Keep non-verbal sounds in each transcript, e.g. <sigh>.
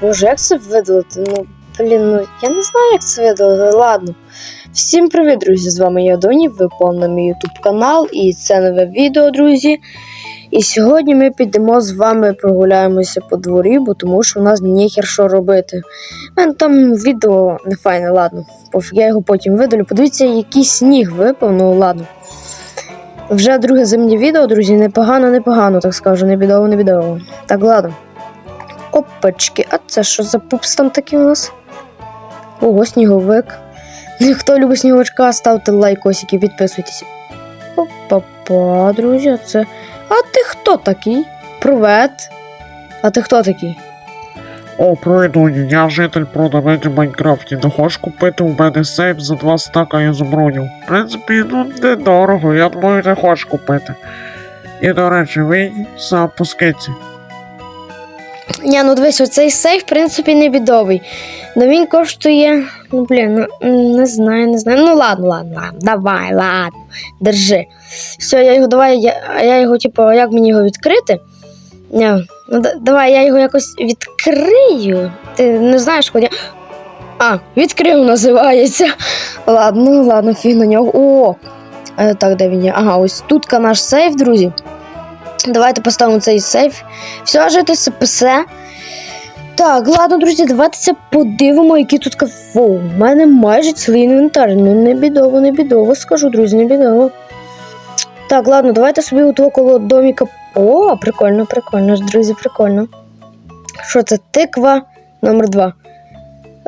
Боже, як це видалити? Ну, блін, ну я не знаю, як це видалити. Ладно. Всім привіт, друзі! З вами я Доні, ви на мій YouTube канал, і це нове відео, друзі. І сьогодні ми підемо з вами прогуляємося по дворі, бо тому що у нас ніхер що робити. У мене там відео не файне, ладно. Я його потім видалю. Подивіться, який сніг випав, ну ладно. Вже друге зимнє відео, друзі, непогано, непогано, так скажу, не бідово, не бідово. Так, ладно. Опачки, а це що за пупс там такий у нас? Ого, сніговик. Хто любить сніговичка, ставте лайкосик і підписуйтесь. Опа-па, друзі, а це. А ти хто такий? Привет. А ти хто такий? О, пройду, я житель продавець у Майнкрафті. Не хочеш купити у мене сейф за два стака ізумрудів. В принципі, ну недорого, я думаю, не хочеш купити. І до речі, ви сам по скидці. Ні, ну дивись, оцей сейф, в принципі, не бідовий. Ну він коштує. Ну, блін, ну не знаю, не знаю. Ну ладно, ладно, ладно, давай, ладно, держи. Все, я його давай, я, я його, типу, як мені його відкрити? Ні, ну да- давай я його якось відкрию. Ти не знаєш, куди. А, відкрив називається. Ладно, ну, ладно, фіг на нього. О! Е, так, де він є? Ага, ось тут наш сейф, друзі. Давайте поставимо цей сейф. Все, жити все. Так, ладно, друзі, давайте подивимо, які тут кафе. У мене майже цілий інвентар. Ну, не бідово, не бідово, скажу, друзі, не бідово. Так, ладно, давайте собі у того коло доміка. О, прикольно, прикольно, друзі, прикольно. Що це? Тиква номер 2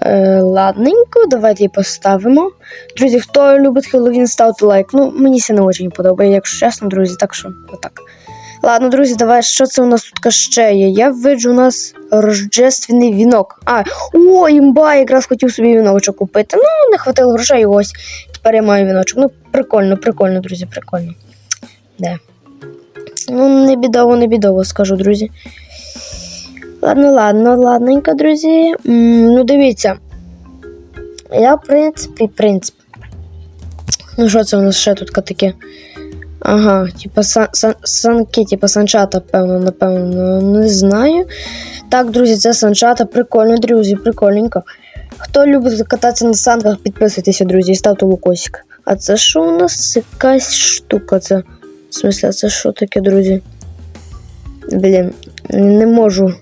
Е, ладненько, давайте її поставимо. Друзі, хто любить Хеллоуін, ставте лайк. Ну, мені це не дуже подобає, якщо чесно, друзі, так що отак. Ладно, друзі, давай, що це у нас тут ще є? Я виджу у нас рождественний вінок. А, о, імба, якраз хотів собі віночок купити. Ну, не хватило грошей, ось. Тепер я маю віночок. Ну, прикольно, прикольно, друзі, прикольно. Де? Ну, не бідово, не бідово, скажу, друзі. Ладно, ладно, ладненько, друзі. М, ну, дивіться. Я, в принципі, в принципі. Ну, що це у нас ще тут таке? Ага, типа сан, сан, санки, типа санчата, певно, напевно, не знаю. Так, друзі, це санчата. Прикольно, друзі, прикольненько. Хто любить кататися на санках, підписуйтеся, друзі, і ставте лукосик. А це що у нас якась штука? Це. В смысле, це що таке, друзі? Блін, не можу.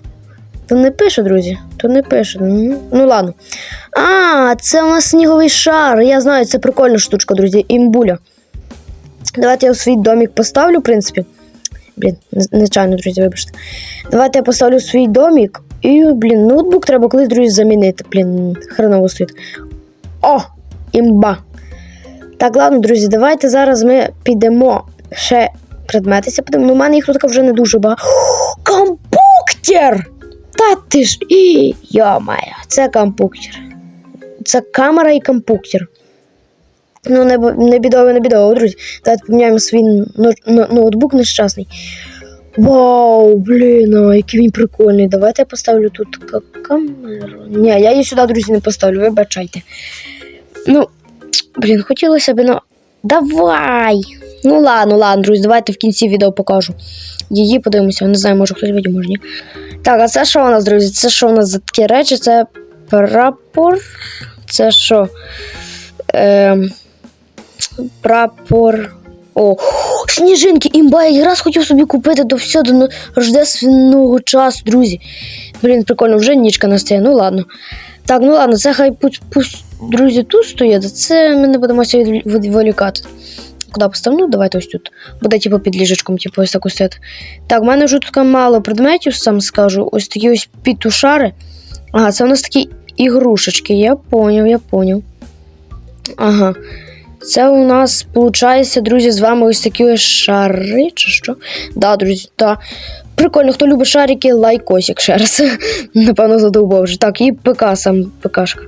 То не пише, друзі, то не пише. Ну, Ну ладно. А, це у нас сніговий шар. Я знаю, це прикольна штучка, друзі. Імбуля. Давайте я свій домик поставлю, в принципі. Блін, нечайно, друзі, вибачте. Давайте я поставлю свій домик. І, блін, ноутбук треба колись, друзі, замінити. Блін, хреново стоїть. О! Імба. Так, ладно, друзі, давайте зараз ми підемо ще предметися. Ну, у мене їх тут вже не дуже багато. Компуктер! Та ти ж. І, йо-моє, це компуктер. Це камера і компуктер. Ну, не, не бідово, не бідово, друзі. Давайте поміняємо свій но- но- ноутбук нещасний. Вау, блін, а який він прикольний. Давайте я поставлю тут ка- камеру. Ні, я її сюди, друзі, не поставлю, вибачайте. Ну, блін, хотілося б, ну. Давай! Ну ладно, ладно, друзі, давайте в кінці відео покажу. Її подивимося, не знаю, може хтось видів, може ні. Так, а це що у нас, друзі? Це що у нас за такі речі? Це прапор. Це що? Ем, прапор. О, сніжинки, імба, я раз хотів собі купити до всього до рождественного часу, друзі. Блін, прикольно, вже нічка настає, ну ладно. Так, ну ладно, це хай пусть, пусть друзі, тут стоять, це ми не будемося від- відволікати. Куди поставлю? Ну, давайте ось тут. Буде типу під ліжечком, типу ось так ось. стояти. Так, в мене вже тут мало предметів, сам скажу. Ось такі ось пітушари. Ага, це у нас такі ігрушечки. Я поняв, я поняв. Ага. Це у нас, виходить, друзі, з вами ось такі шари, чи що? Да, друзі, да. Прикольно, хто любить шарики, лайкосик ще раз. <laughs> Напевно, задовбав вже. Так, і ПК сам ПКшка.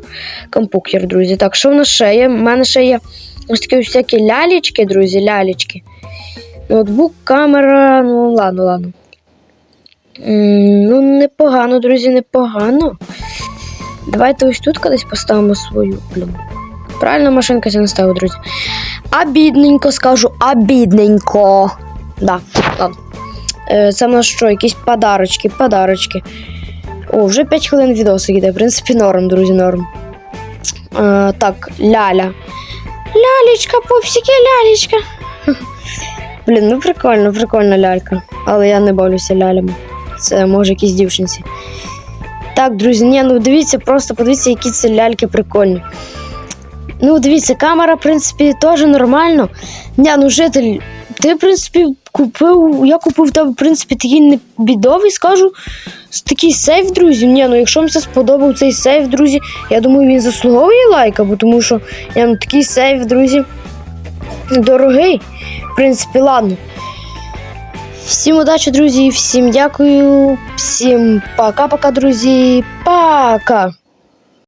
Компуктер, друзі. Так, що в нас ще є? У мене ще є ось такі всякі лялічки, друзі, лялічки. Ноутбук, камера, ну ладно, ладно. Ну, непогано, друзі, непогано. Давайте ось тут кудись поставимо свою. Блін. Правильно машинка ця не ставить, друзі. Обідненько скажу, обідненько. Да, ладно. Е, Це в нас що, якісь подарочки, подарочки. О, вже 5 хвилин відосик іде. В принципі, норм, друзі, норм. Е, так, ляля. Лялечка, пупсики, лялечка. <laughs> Блін, ну прикольно, прикольна лялька. Але я не бавлюся лялями. Це може якісь дівчинці. Так, друзі, ні, ну дивіться, просто подивіться, які ці ляльки прикольні. Ну, дивіться, камера, в принципі, теж нормально. Ні, ну житель, ти, в принципі, купив. Я купив тебе, в принципі, такий не бідовий, скажу. Такий сейф, друзі. Ні, ну якщо вам це сподобав цей сейф, друзі, я думаю, він заслуговує лайка, бо тому що я, ну, такий сейф, друзі, дорогий. В принципі, ладно. Всім удачі, друзі, всім дякую, всім пока-пока, друзі. Пока!